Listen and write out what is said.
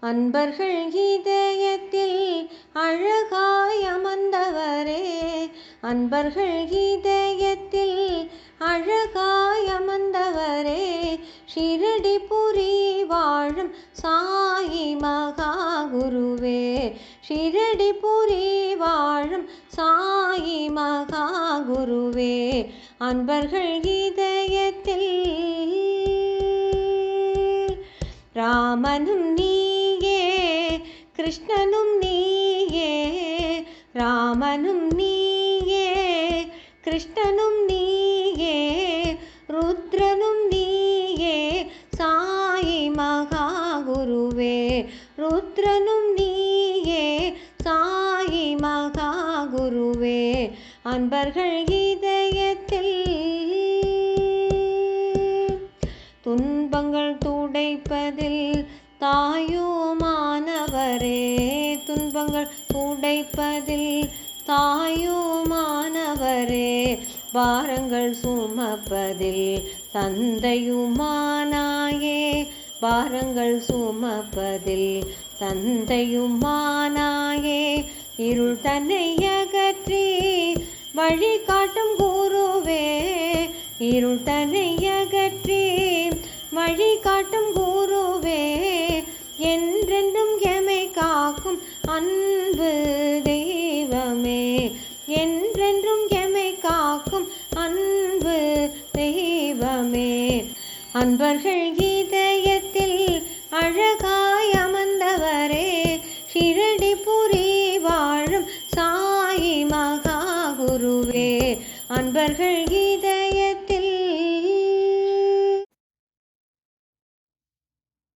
அன்பர்கள் இதயத்தில் அழகாய் அமர்ந்தவரே. அன்பர்கள் இதயத்தில் அழகாய் அமர்ந்தவரே. ஷிரடி புரி வாழும் சாயி மகா குருவே ஷிரடி புரி வாழும் சாயி மகா குருவே அன்பர்கள் இதயத்தில் ராமனும் கிருஷ்ணனும் நீயே ராமனும் நீயே கிருஷ்ணனும் நீயே ருத்ரனும் நீயே சாயி மகா குருவே ருத்ரனும் நீயே சாயி மகா குருவே அன்பர்கள் இதயத்தில் துன்பங்கள் துடைப்பதில் தாயுமானவரே துன்பங்கள் துடைப்பதில் தாயுமானவரே பாரங்கள் சுமப்பதில் தந்தையுமானாயே பாரங்கள் சுமப்பதில் தந்தையுமானாயே இருள் தன்னை அகற்றி வழி காட்டும் குருவே இருள் தன்னை அகற்றி வழி காட்டும் குருவே அன்பு தெய்வமே என்றென்றும் எமை காக்கும் அன்பு தெய்வமே. அன்பர்கள் இதயத்தில் அழகாய் அமர்ந்தவரே ஷிரடி புரி வாழும் சாயி மகா குருவே அன்பர்கள்